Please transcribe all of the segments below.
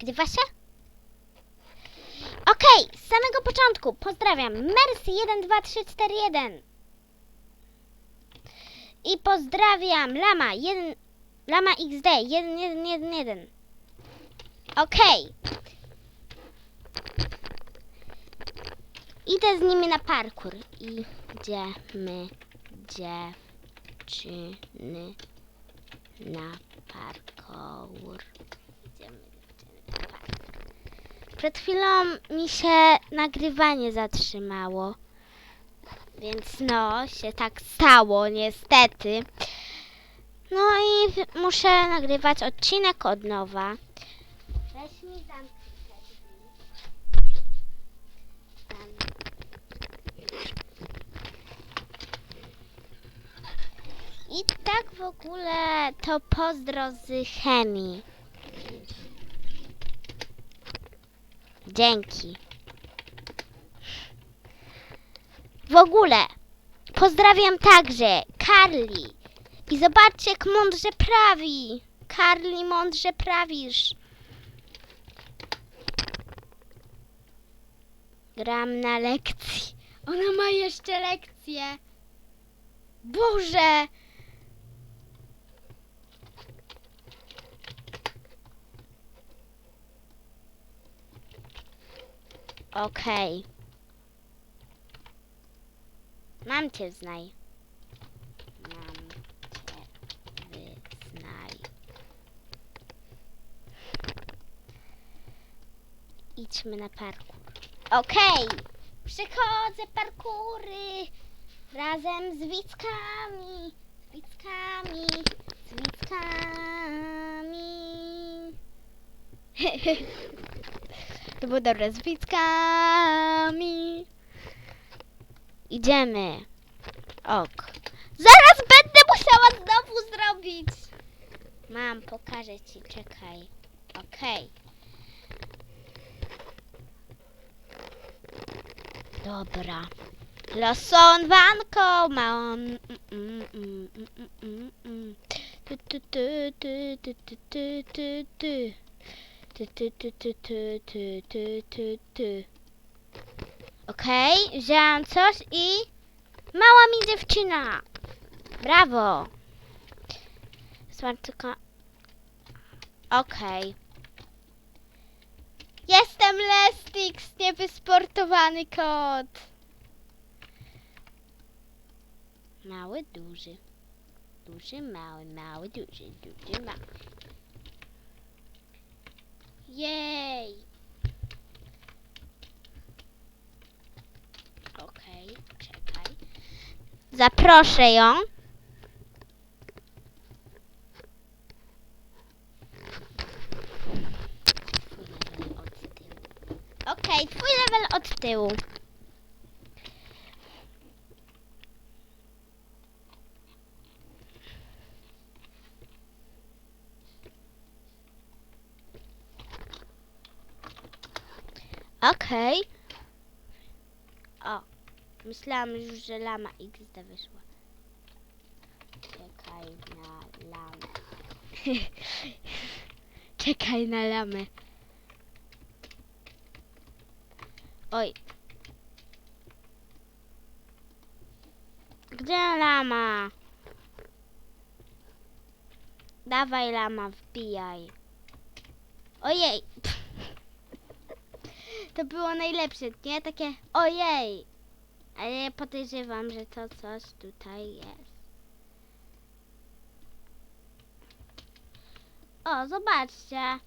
nagrywa się? Okej, z samego początku pozdrawiam Mercy 12341 i pozdrawiam Lama 1 Lama XD 1111 Okej. Idę z nimi na parkour. Idziemy dziewczyny na parkour. Idziemy. Przed chwilą mi się nagrywanie zatrzymało. Więc no, się tak stało niestety. No i muszę nagrywać odcinek od nowa. Weź mi. I tak w ogóle to pozdro z chemii. Dzięki. W ogóle pozdrawiam także Carly. I zobaczcie, jak mądrze prawi. Carly, mądrze prawisz. Gram na lekcji. Ona ma jeszcze lekcję. Boże! Okej. Mam cię znaj. Mam cię wyznaj. Idźmy na parkour. Okej! Przychodzę parkury razem z wickami. Z wickami. Z wickami. to było dobre. Z wickami. Idziemy. Ok. Zaraz będę musiała znowu zrobić. Mam, pokażę ci, czekaj. Okej. Dobra. Losowanką mam. Mm, mm, mm, mm, mm, mm. Tu, Tu, tu, tu, tu, tu, tu, tu, tu, tu. Okej, wzięłam coś i mała mi dziewczyna. Brawo. Smartuka. Okej. Jestem Lestix, niewysportowany kot. Mały, duży. Duży, mały, mały, duży, duży, mały. Jej. Okej, czekaj. Zaproszę ją. Okej. O, myślałam już, że lama XD wyszła. Czekaj na lamę. Czekaj na lamę. Oj. Gdzie lama? Dawaj lama, wbijaj. Ojej. To było najlepsze, nie? Takie ojej. Ale ja podejrzewam, że to coś tutaj jest. O, zobaczcie.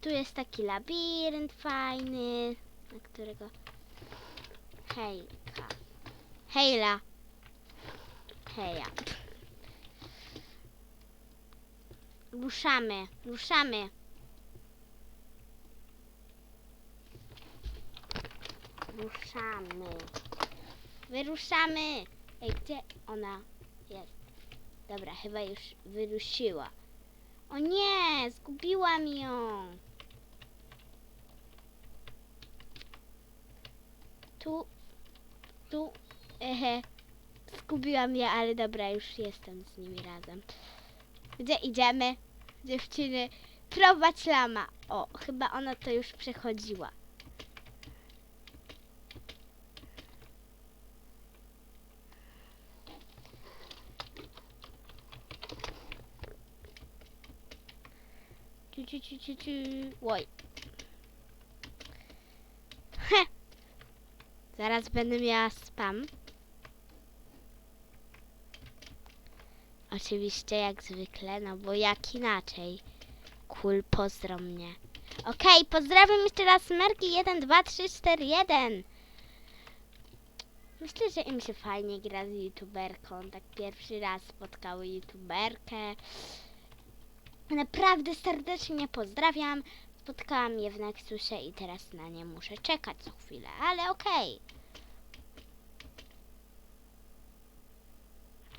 Tu jest taki labirynt fajny, na którego... Hejka. Hejla. Heja. Ruszamy, ruszamy. Ruszamy. Wyruszamy. Ej, gdzie ona jest? Dobra, chyba już wyruszyła. O nie, zgubiłam ją. Tu, tu, ehe. Zgubiłam je, ale dobra, już jestem z nimi razem. Gdzie idziemy? Dziewczyny, Prowadź lama. O, chyba ona to już przechodziła. Ciu, ciu, ciu, ciu, ciu. Oj. Zaraz będę miała spam. Oczywiście jak zwykle, no bo jak inaczej. Kul, pozdro mnie. Okej, pozdrawiam jeszcze raz Merki 1, 2, 3, 4, 1. Myślę, że im się fajnie gra z youtuberką. Tak pierwszy raz spotkały youtuberkę. Naprawdę serdecznie pozdrawiam. Spotkałam je w Nexusie i teraz na nie muszę czekać co chwilę, ale okej.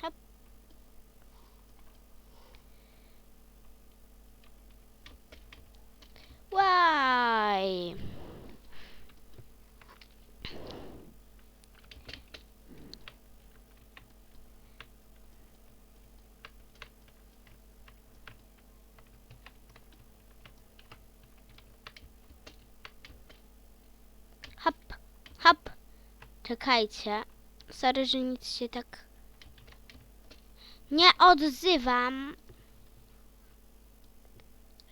Hop. Why? Czekajcie. Sorry, że nic się tak nie odzywam.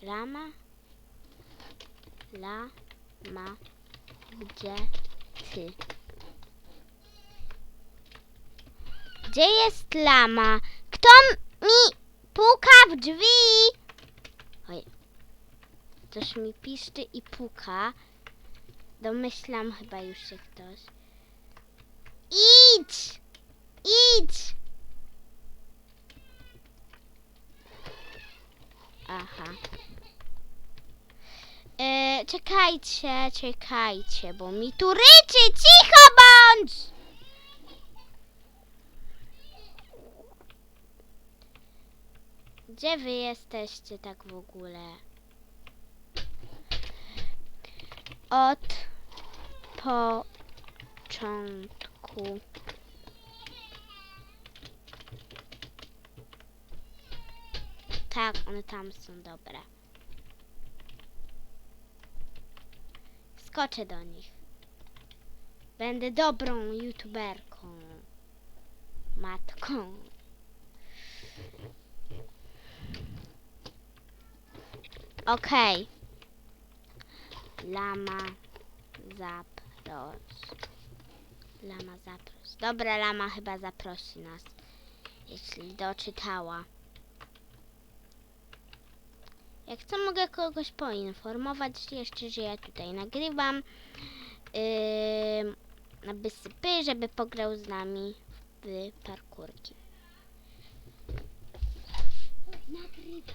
Lama? Lama. Gdzie ty? Gdzie jest lama? Kto mi puka w drzwi? Oj. Ktoś mi piszczy i puka. Domyślam chyba już się ktoś. Idź! Idź! Aha. E, czekajcie, czekajcie, bo mi tu ryczy! Cicho bądź! Gdzie wy jesteście tak w ogóle? Od początku. Tak, one tam są dobre. Skoczę do nich. Będę dobrą youtuberką. Matką. Okej. Lama zapros. Lama zapros. Dobra, lama chyba zaprosi nas. Jeśli doczytała. Jak co mogę kogoś poinformować jeszcze, że ja tutaj nagrywam. Yy, na wysypy, żeby pograł z nami w parkurki. Nagrywam.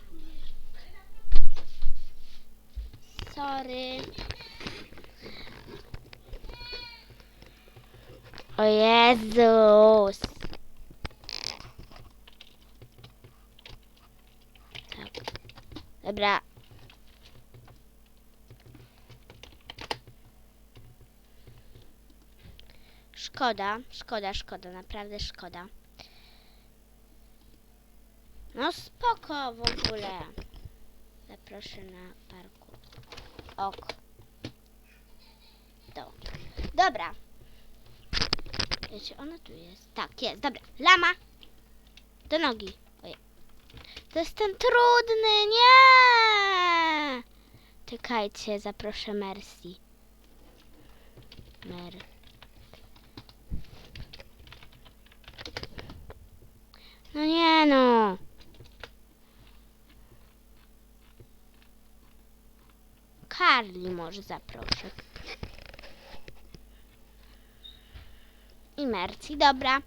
Sorry. O Jezus. Tak. Dobra. Szkoda, szkoda, szkoda, naprawdę szkoda. No spoko w ogóle. Zaproszę na parku. Ok. Do. Dobra. Wiecie, ona tu jest. Tak, jest, dobra. Lama. Do nogi. Ojej. To jest ten trudny, nie! Czekajcie, zaproszę Mercy. Mer. No nie no. Carly może zaproszę. I Mercy, dobra.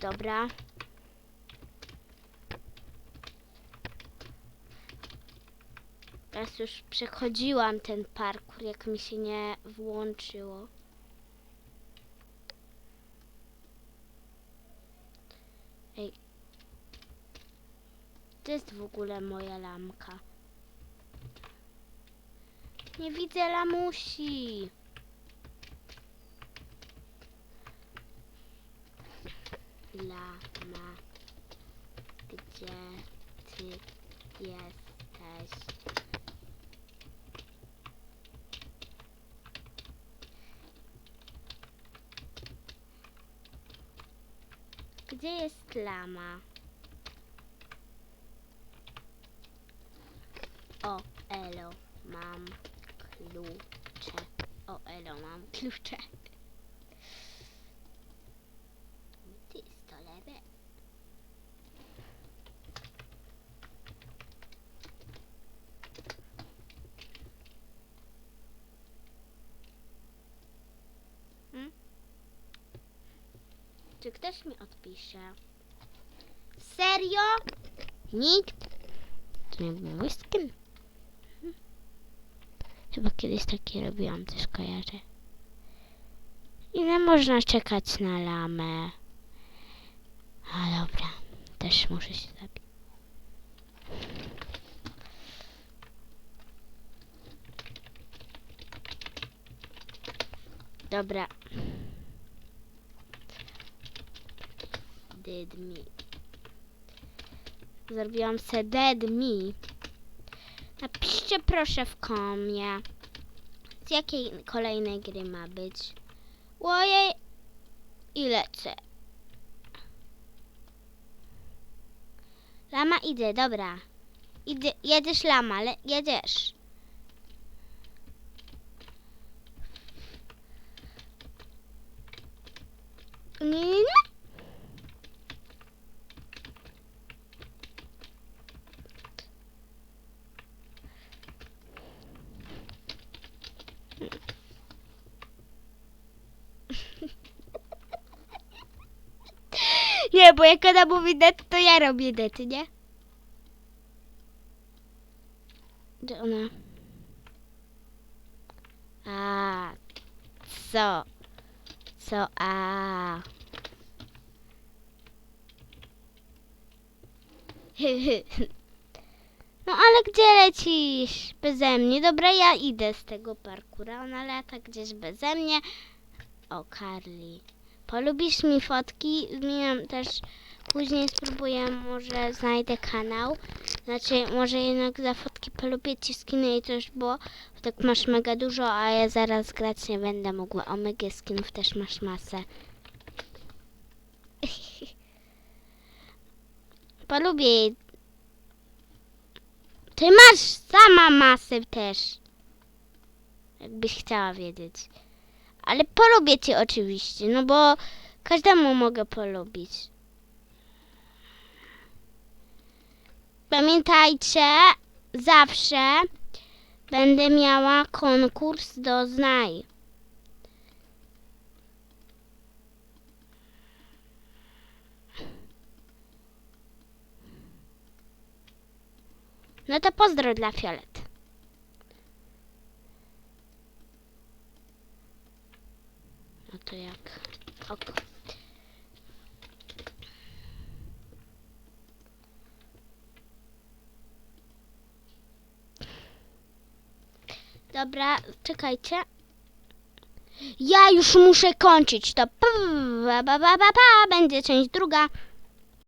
Dobra. Teraz już przechodziłam ten parkour, jak mi się nie włączyło. Ej. To jest w ogóle moja lamka. Nie widzę lamusi. lama? Gdzie ty jesteś? Gdzie jest lama? O, elo, mam klucze. O, elo, mam klucze. Ty, stolebe. Hmm? Czy ktoś mi odpisze? Serio? Nikt? To nie był whisky? Chyba kiedyś takie robiłam, też kojarzę. Ile można czekać na lamę? A dobra, też muszę się zabić. Dobra. Did me. Zrobiłam se dead me. Napiszcie proszę w komie, z jakiej kolejnej gry ma być. Ojej, i lecę. Lama idzie, dobra. Idzie, jedziesz lama, le, jedziesz. Nie, nie, nie. Bo jak ona mówi net, to ja robię net, nie? Gdzie ona? A, co? Co? A. No ale gdzie lecisz? Beze mnie. Dobra, ja idę z tego parkura. Ona lata gdzieś beze mnie. O, Carly. Polubisz mi fotki? Zmieniam też. Później spróbuję, może znajdę kanał. Znaczy, może jednak za fotki polubię ci skiny i było. Bo tak masz mega dużo, a ja zaraz grać nie będę mogła. Omega skinów też masz masę. Polubię. Ty masz sama masę też. Jakbyś chciała wiedzieć. Ale polubię cię oczywiście, no bo każdemu mogę polubić. Pamiętajcie, zawsze będę miała konkurs do znaj. No to pozdro dla Fiolet. To jak? Ok. Dobra, czekajcie. Ja już muszę kończyć. To pa, pa, pa, pa, pa, będzie część druga.